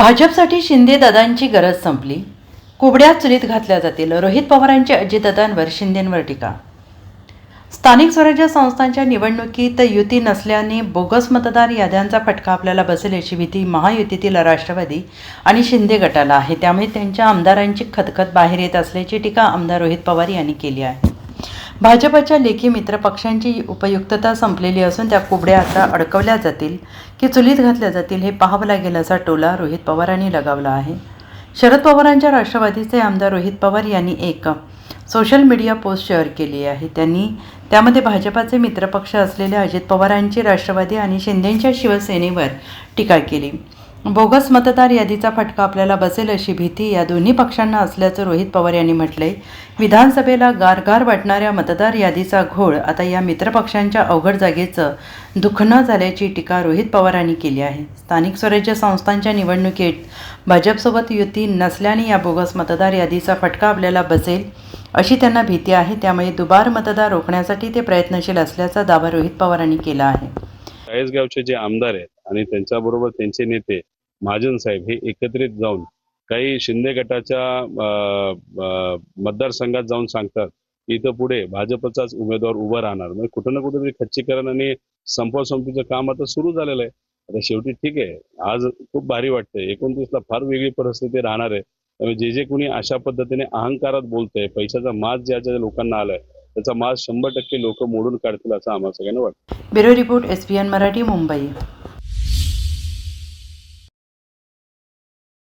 भाजपसाठी शिंदे दादांची गरज संपली. कुबड्या चुलीत घातल्या जातील. रोहित पवारांची अजितदादांवर शिंदेंवर टीका. स्थानिक स्वराज्य संस्थांच्या निवडणुकीत युती नसल्याने बोगस मतदार याद्यांचा फटका आपल्याला बसेल याची भीती महायुतीतील राष्ट्रवादी आणि शिंदे गटाला आहे. त्यामुळे त्यांच्या आमदारांची खतखत बाहेर येत असल्याची टीका आमदार रोहित पवार यांनी केली आहे. भाजपच्या लेखी मित्र पक्षांची उपयुक्तता संपलेली असून त्या कुबड्या आता अडकवल्या जातील की चुलीत घातल्या जातील हे पाहावं लागेल असा टोला रोहित पवारांनी लगावला आहे. शरद पवारांच्या राष्ट्रवादीचे आमदार रोहित पवार यांनी एक सोशल मीडिया पोस्ट शेअर केली आहे. त्यांनी त्यामध्ये भाजपाचे मित्रपक्ष असलेल्या अजित पवारांची राष्ट्रवादी आणि शिंदेंच्या शिवसेनेवर टीका केली. बोगस मतदार यादीचा फटका आपल्याला बसेल अशी भीती या दोन्ही पक्षांना असल्याचं रोहित पवार यांनी म्हटलंय. विधानसभेला गारगार वाटणाऱ्या मतदार यादीचा घोळ आता या मित्रपक्षांच्या अवघड जागेचं दुखणं झाल्याची टीका रोहित पवारांनी केली आहे. स्थानिक स्वराज्य संस्थांच्या निवडणुकीत भाजपसोबत युती नसल्याने या बोगस मतदार यादीचा फटका आपल्याला बसेल अशी त्यांना भीती आहे. त्यामुळे दुबार मतदार रोखण्यासाठी ते प्रयत्नशील असल्याचा दावा रोहित पवारांनी केला आहे. चाळीसगावचे जे आमदार आहेत आणि त्यांच्याबरोबर त्यांचे नेते महाजन साहेब हे एकत्रित जाऊन काही शिंदे गटाच्या मतदारसंघात जाऊन सांगतात इथं पुढे भाजपचाच उमेदवार उभा राहणार. म्हणजे कुठं ना कुठेतरी खच्चीकरण आणि संपवसंपीचं काम आता सुरू झालेलं आहे. आता शेवटी ठीक आहे. आज खूप भारी वाटतंय. एकोणतीसला फार वेगळी परिस्थिती राहणार आहे. त्यामुळे जे जे कोणी अशा पद्धतीने अहंकारात बोलतंय पैशाचा माज ज्या ज्या लोकांना आलाय त्याचा माज शंभर टक्के लोक मोडून काढतील असं आम्हाला सगळ्यांना वाटतं. Bureau report S Marathi Mumbai.